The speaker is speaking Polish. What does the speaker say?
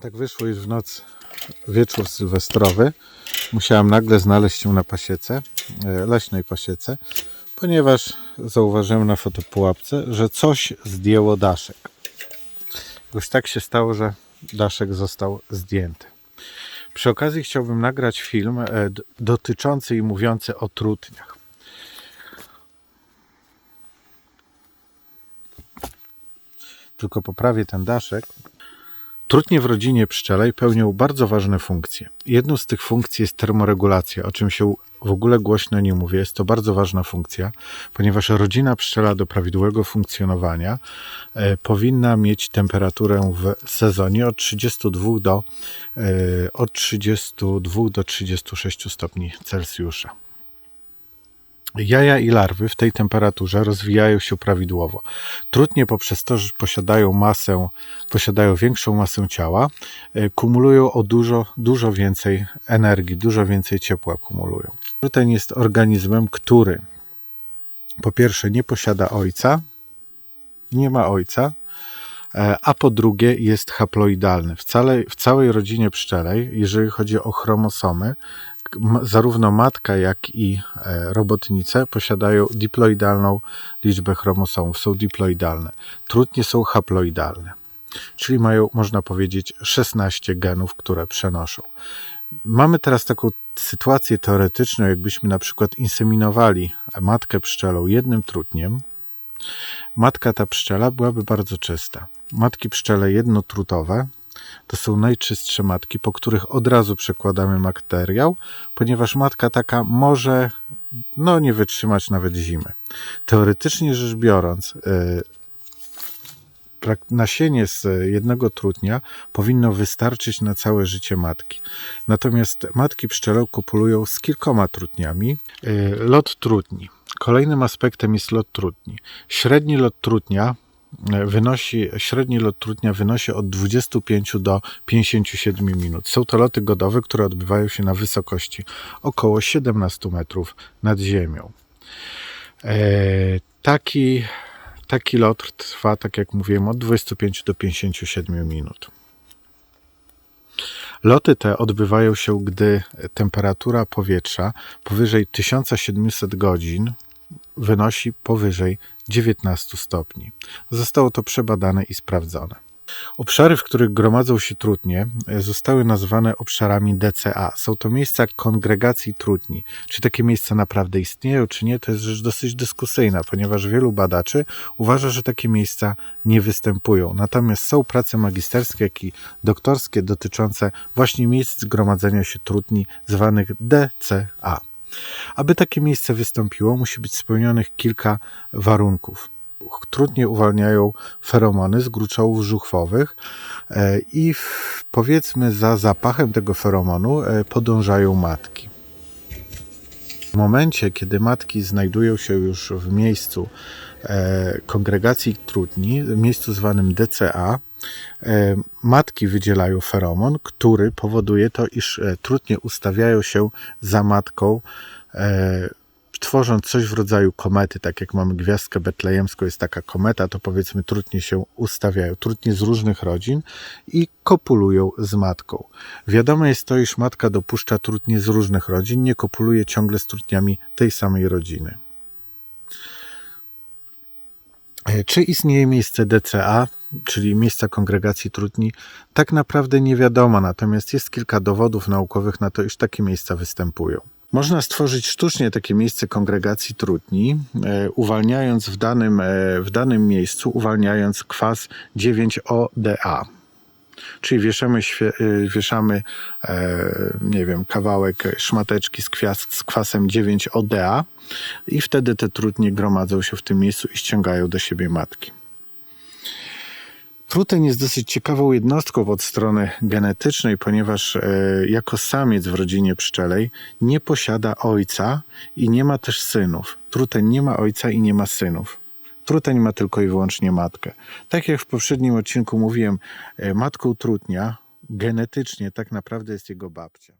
Tak wyszło już w noc, wieczór sylwestrowy. Musiałem nagle znaleźć ją na pasiece, e, leśnej pasiece, ponieważ zauważyłem na fotopułapce, że coś zdjęło daszek. Już tak się stało, że daszek został zdjęty. Przy okazji chciałbym nagrać film e, dotyczący i mówiący o trutniach. Tylko poprawię ten daszek. Trutnie w rodzinie pszczelej pełnią bardzo ważne funkcje. Jedną z tych funkcji jest termoregulacja, o czym się w ogóle głośno nie mówi. Jest to bardzo ważna funkcja, ponieważ rodzina pszczela do prawidłowego funkcjonowania e, powinna mieć temperaturę w sezonie od 32 do, e, od 32 do 36 stopni Celsjusza. Jaja i larwy w tej temperaturze rozwijają się prawidłowo. Trutnie poprzez to, że posiadają masę, posiadają większą masę ciała, e, kumulują o dużo, dużo więcej energii, dużo więcej ciepła kumulują. Truteń jest organizmem, który po pierwsze nie posiada ojca, nie ma ojca, a po drugie jest haploidalny. W, całej w całej rodzinie pszczelej, jeżeli chodzi o chromosomy, zarówno matka, jak i e, robotnice posiadają diploidalną liczbę chromosomów, są diploidalne. Trutnie są haploidalne, czyli mają, można powiedzieć, 16 genów, które przenoszą. Mamy teraz taką sytuację teoretyczną, jakbyśmy na przykład inseminowali matkę pszczelą jednym trutniem, matka ta pszczela byłaby bardzo czysta. Matki pszczele jednotrutowe to są najczystsze matki, po których od razu przekładamy materiał, ponieważ matka taka może no, nie wytrzymać nawet zimy. Teoretycznie rzecz biorąc, prak- nasienie z jednego trutnia powinno wystarczyć na całe życie matki. Natomiast matki pszczele kopulują z kilkoma trutniami. Yy, Lot trutni. Kolejnym aspektem jest lot trutni. Średni lot trutnia e, wynosi, średni lot trutnia wynosi od 25 do 57 minut. Są to loty godowe, które odbywają się na wysokości około 17 metrów nad ziemią. E, taki, taki lot trwa, tak jak mówiłem, od 25 do 57 minut. Loty te odbywają się, gdy temperatura powietrza powyżej 1700 godzin wynosi powyżej 19 stopni. Zostało to przebadane i sprawdzone. Obszary, w których gromadzą się trutnie, e, zostały nazwane obszarami DCA. Są to miejsca kongregacji trutni. Czy takie miejsca naprawdę istnieją, czy nie, to jest rzecz dosyć dyskusyjna, ponieważ wielu badaczy uważa, że takie miejsca nie występują. Natomiast są prace magisterskie, jak i doktorskie dotyczące właśnie miejsc zgromadzenia się trutni, zwanych DCA. Aby takie miejsce wystąpiło, musi być spełnionych kilka warunków. Trudnie uwalniają feromony z gruczołów żuchwowych e, i powiedzmy za zapachem tego feromonu e, podążają matki. W momencie, kiedy matki znajdują się już w miejscu e, kongregacji trudni, miejscu zwanym DCA, matki wydzielają feromon, który powoduje to, iż e, trudnie ustawiają się za matką, e, tworząc coś w rodzaju komety, tak jak mamy gwiazdkę betlejemską, jest taka kometa, to powiedzmy trudnie się ustawiają, trudnie z różnych rodzin i kopulują z matką. Wiadome jest to, iż matka dopuszcza trudnie z różnych rodzin, nie kopuluje ciągle z trudniami tej samej rodziny. E, Czy istnieje miejsce DCA, czyli miejsca kongregacji trutni? Tak naprawdę nie wiadomo, natomiast jest kilka dowodów naukowych na to, iż takie miejsca występują. Można stworzyć sztucznie takie miejsce kongregacji trutni, e, uwalniając w danym, e, w danym miejscu, uwalniając kwas 9-ODA. Czyli wieszamy, y, wieszamy e, nie wiem, kawałek szmateczki z, kwias, z kwasem 9-ODA i wtedy te trutnie gromadzą się w tym miejscu i ściągają do siebie matki. Truteń jest dosyć ciekawą jednostką od strony genetycznej, ponieważ e, jako samiec w rodzinie pszczelej nie posiada ojca i nie ma też synów. Truteń nie ma ojca i nie ma synów. Truteń ma tylko i wyłącznie matkę. Tak jak w poprzednim odcinku mówiłem, e, matką trutnia genetycznie tak naprawdę jest jego babcia.